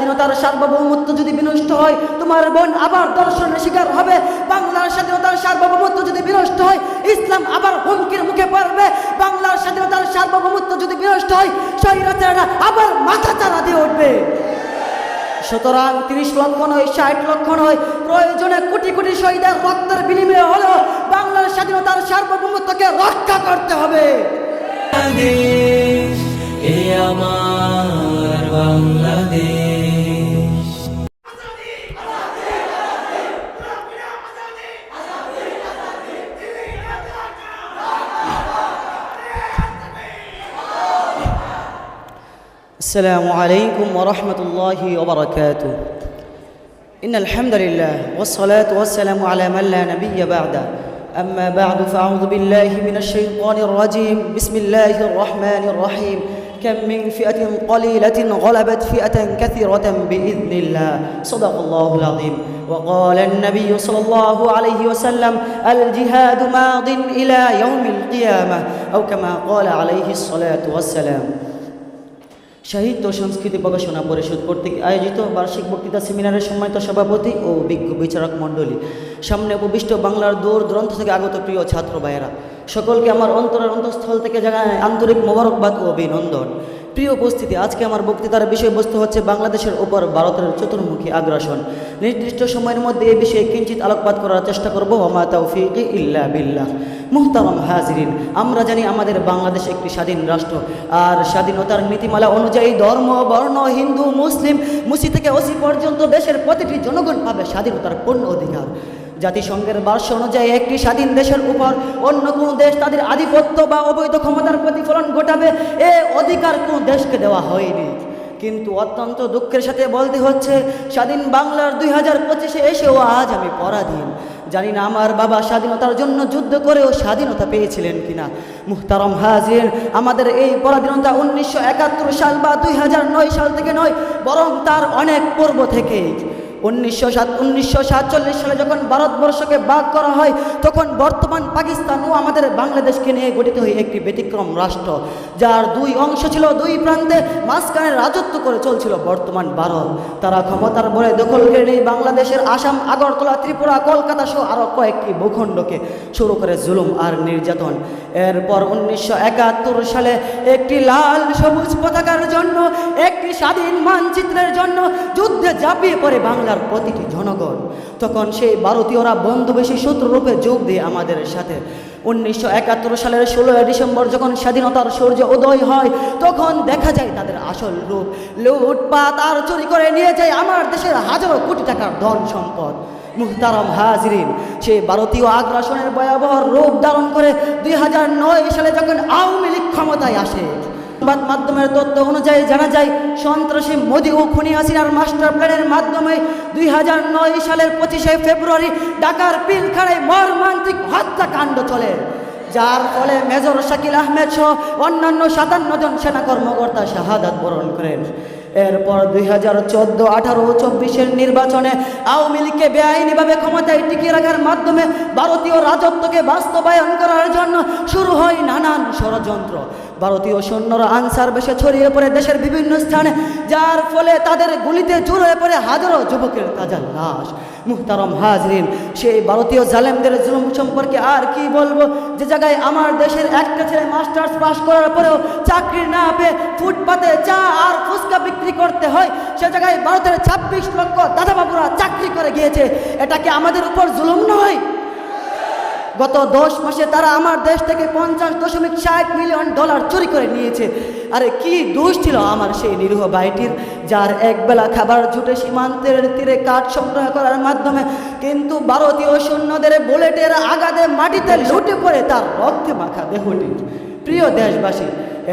স্বাধীনতার সার্বভৌমত্ব যদি বিনষ্ট হয়, তোমার বোন আবার দর্শনের শিকার হবে। বাংলার স্বাধীনতার সার্বভৌমত্ব যদি বিনষ্ট হয়, ইসলাম আবার হুমকির মুখে পড়বে। বাংলার স্বাধীনতার সার্বভৌমত্ব যদি বিনষ্ট হয়, স্বৈরাচাররা আবার মাথা চারা দিয়ে উঠবে। সুতরাং তিরিশ লক্ষ নয়, ষাট লক্ষ নয়, প্রয়োজনে কোটি কোটি শহীদের রক্তের বিনিময়ে হলেও বাংলার স্বাধীনতার সার্বভৌমত্বকে রক্ষা করতে হবে। আমার বাংলাদেশ। السلام عليكم ورحمة الله وبركاته. إن الحمد لله والصلاة والسلام على من لا نبي بعده. أما بعد فأعوذ بالله من الشيطان الرجيم. بسم الله الرحمن الرحيم. كم من فئة قليلة غلبت فئة كثيرة بإذن الله. صدق الله العظيم. وقال النبي صلى الله عليه وسلم الجهاد ماض إلى يوم القيامة. أو كما قال عليه الصلاة والسلام. সাহিত্য সংস্কৃতি গবেষণা পরিষদ কর্তৃক আয়োজিত বার্ষিক বক্তৃতা সেমিনারের সম্মানিত সভাপতি ও বিজ্ঞ বিচারক মণ্ডলী। সামনে উপবিষ্ট বাংলার দূর দূরান্ত থেকে আগত প্রিয় ছাত্র ভাইয়েরা, সকলকে আমার অন্তরের অন্তঃস্থল থেকে জানায় আন্তরিক মোবারকবাদ ও অভিনন্দন। প্রিয় উপস্থিতি, আজকে আমার বক্তৃতার বিষয়বস্তু হচ্ছে বাংলাদেশের উপর ভারতের চতুর্মুখী আগ্রাসন। নির্দিষ্ট সময়ের মধ্যে এই বিষয়ে কিঞ্চিত আলোকপাত করার চেষ্টা করব, ওমা তৌফিক ইল্লা বিল্লাহ। মুহতারম হাজরিন, আমরা জানি আমাদের বাংলাদেশ একটি স্বাধীন রাষ্ট্র, আর স্বাধীনতার নীতিমালা অনুযায়ী ধর্ম, বর্ণ, হিন্দু, মুসলিম, মুসি থেকে ওসি পর্যন্ত দেশের প্রতিটি জনগণ পাবে স্বাধীনতার পূর্ণ অধিকার। জাতিসংঘের ভাষ্য অনুযায়ী একটি স্বাধীন দেশের উপর অন্য কোনো দেশ তাদের আধিপত্য বা অবৈধ ক্ষমতার প্রতিফলন ঘটাবে, এ অধিকার কোনো দেশকে দেওয়া হয়নি। কিন্তু অত্যন্ত দুঃখের সাথে বলতে হচ্ছে, স্বাধীন বাংলার দুই হাজার পঁচিশে এসেও আজ আমি পরাধীন। জানি না আমার বাবা স্বাধীনতার জন্য যুদ্ধ করেও স্বাধীনতা পেয়েছিলেন কিনা। মুহতারম হাজির, আমাদের এই পরাধীনতা উনিশশো একাত্তর সাল বা দুই হাজার নয় সাল থেকে নয়, বরং তার অনেক পূর্ব থেকে উনিশশো সাত, উনিশশো সাতচল্লিশ সালে যখন ভারতবর্ষকে বাদ করা হয়, তখন বর্তমান পাকিস্তান ও আমাদের বাংলাদেশকে নিয়ে গঠিত হয় একটি ব্যতিক্রম রাষ্ট্র, যার দুই অংশ ছিল দুই প্রান্তে, মাঝখানে রাজত্ব করে চলছিল বর্তমান ভারত। তারা ক্ষমতার বলে দখল করে নেই বাংলাদেশের আসাম, আগরতলা, ত্রিপুরা, কলকাতা সহ আরও কয়েকটি ভূখণ্ডকে শুরু করে জুলুম আর নির্যাতন। এরপর উনিশশো একাত্তর সালে একটি লাল সবুজ পতাকার জন্য স্বাধীন মানচিত্রের জন্য যুদ্ধে ঝাঁপিয়ে পড়ে বাংলার প্রতিটি জনগণ। তখন সেই ভারতীয়রা বন্ধুবেশী শত্রুরূপে যোগ দিয়ে আমাদের সাথে। উনিশশো একাত্তর সালের ষোলোই ডিসেম্বর যখন স্বাধীনতার সূর্য উদয় হয়, তখন দেখা যায় তাদের আসল রূপ। লুটপাত আর চুরি করে নিয়ে যায় আমার দেশের হাজারো কোটি টাকার ধন সম্পদ। মুহতারম হাজরিন সে ভারতীয় আগ্রাসনের ভয়াবহ রূপ ধারণ করে দুই হাজার নয় সালে যখন আওয়ামী লীগ ক্ষমতায় আসে সংবাদ মাধ্যমের তথ্য অনুযায়ী জানা যায়, সন্ত্রাসী মোদী ও খুনি হাসিনার মাস্টার প্ল্যানের মাধ্যমে দুই হাজার নয় সালের পঁচিশে ফেব্রুয়ারি ঢাকার পিলখাড়ায় মর্মান্তিক হত্যাকাণ্ড চলে, যার ফলে মেজর শাকিল আহমেদ সহ অন্যান্য সাতান্ন জন সেনা কর্মকর্তা শাহাদাত বরণ করেন। এরপর দুই হাজার চোদ্দ, আঠারো চব্বিশের নির্বাচনে আওয়ামী লীগকে বেআইনিভাবে ক্ষমতায় টিকিয়ে রাখার মাধ্যমে ভারতীয় রাজত্বকে বাস্তবায়ন করার জন্য শুরু হয় নানান ষড়যন্ত্র। ভারতীয় সৈন্যরা আনসার বেশে ছড়িয়ে পড়ে দেশের বিভিন্ন স্থানে, যার ফলে তাদের গুলিতে জোর হয়ে পড়ে হাজারো যুবকের তাজা লাশ। মুহতারম হাজরিন, সেই ভারতীয় জালেমদের জুলুম সম্পর্কে আর কি বলব? যে জায়গায় আমার দেশের একটা ছেলে মাস্টার্স পাস করার পরেও চাকরি না পেয়ে ফুটপাতে চা আর ফুচকা বিক্রি করতে হয়, সে জায়গায় ভারতের ছাব্বিশ লক্ষ দাদাবাবুরা চাকরি করে গিয়েছে। এটা কি আমাদের উপর জুলুম নয়? গত দশ মাসে তারা আমার দেশ থেকে পঞ্চাশ দশমিক ষাট মিলিয়ন ডলার চুরি করে নিয়েছে। আরে কি দোষ ছিল আমার সেই নিরীহ ভাইটির, যার একবেলা খাবার জুটে সীমান্তের তীরে কাঠ সংগ্রহ করার মাধ্যমে কিন্তু ভারতীয় সৈন্যদের বুলেটের আগাদে মাটিতে লুটে পড়ে তার রক্তে মাখা দেহটি। প্রিয় দেশবাসী,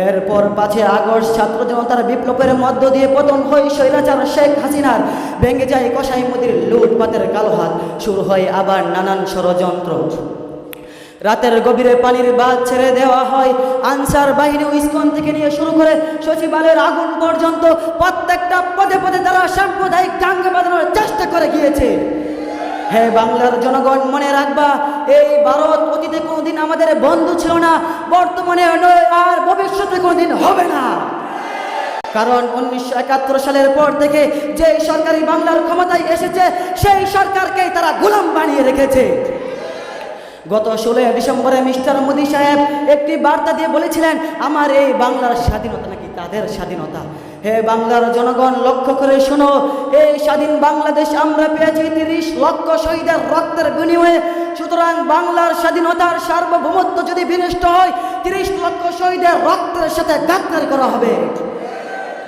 এরপর পাঁচই আগস্ট ছাত্র জনতার বিপ্লবের মধ্য দিয়ে পতন হয় স্বৈরাচার শেখ হাসিনার ভেঙে যায় কসাই মোদীর লুটপাতের কালো হাত। শুরু হয় আবার নানান ষড়যন্ত্র। রাতের গভীরে পানির বাঁধ ছেড়ে দেওয়া হয়। আনসার বাহিনী ইস্কন থেকে নিয়ে শুরু করে সচিবালয়ের আগুন পর্যন্ত প্রত্যেকটা পদে পদে তারা সাম্প্রদায়িক দাঙ্গা বাঁধানোর চেষ্টা করে গিয়েছে। হ্যাঁ বাংলার জনগণ, মনে রাখবা, এই ভারত অতীতে কোনোদিন আমাদের বন্ধু ছিল না, বর্তমানে নয়, আর ভবিষ্যতে কোনোদিন হবে না। কারণ উনিশশো একাত্তর সালের পর থেকে যে সরকারি বাংলার ক্ষমতায় এসেছে, সেই সরকারকেই তারা গোলাম বানিয়ে রেখেছে। গত ষোলোই ডিসেম্বরে মিস্টার মোদী সাহেব একটি বার্তা দিয়ে বলেছিলেন, আমার এই বাংলার স্বাধীনতা নাকি তাদের স্বাধীনতা? হে বাংলার জনগণ, লক্ষ্য করে শোনো, এই স্বাধীন বাংলাদেশ আমরা পেয়েছি তিরিশ লক্ষ শহীদের রক্তের বিনিময়ে। সুতরাং বাংলার স্বাধীনতার সার্বভৌমত্ব যদি বিনষ্ট হয়, তিরিশ লক্ষ শহীদের রক্তের সাথে গাদ্দারি করা হবে।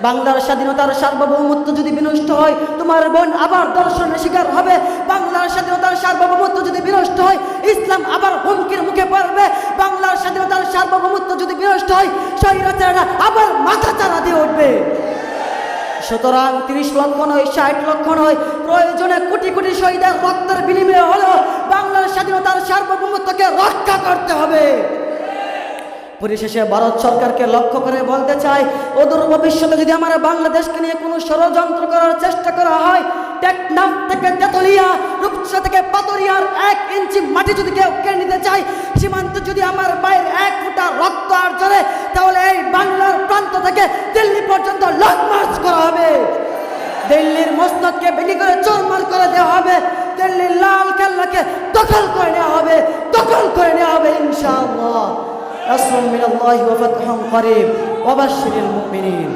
বাংলার স্বাধীনতার সার্বভৌমত্ব যদি বিনষ্ট হয়, তোমার বোন আবার দর্শনের শিকার হবে। বাংলার স্বাধীনতার সার্বভৌমত্ব যদি বিনষ্ট হয়, ইসলাম আবার হুমকির মুখে পড়বে। বাংলার স্বাধীনতার সার্বভৌমত্ব যদি বিনষ্ট হয়, স্বৈরাচাররা আবার মাথা চারা দিয়ে উঠবে। সুতরাং তিরিশ লক্ষ নয়, ষাট লক্ষ নয়, প্রয়োজনে কোটি কোটি শহীদের রক্তের বিনিময়ে হলেও বাংলার স্বাধীনতার সার্বভৌমত্বকে রক্ষা করতে হবে। পরিশেষে ভারত সরকারকে লক্ষ্য করে বলতে চাই, অদূর ভবিষ্যতে যদি আমার বাংলাদেশকে নিয়ে কোনো ষড়যন্ত্র করার চেষ্টা করা হয় টেকনাফ থেকে তেতলিয়া, রূপসা থেকে পাতরিয়ার এক ইঞ্চি মাটি যদি কেউ কেড়ে নিতে চাই সীমান্ত যদি আমার মায়ের এক ফুটা রক্ত আর চলে তাহলে এই বাংলার প্রান্ত থেকে দিল্লি পর্যন্ত লং মার্চ করা হবে। দিল্লির মসনদকে বিলি করে চোরমার করে দেওয়া হবে। দিল্লির লাল কেল্লাকে দখল করে নেওয়া হবে, দখল করে নেওয়া হবে ইনশাআল্লাহ। রাসূল মিনাল্লাহি ওয়া ফাতহুম করিম, ওয়া বাশশিরিল মুমিনিন।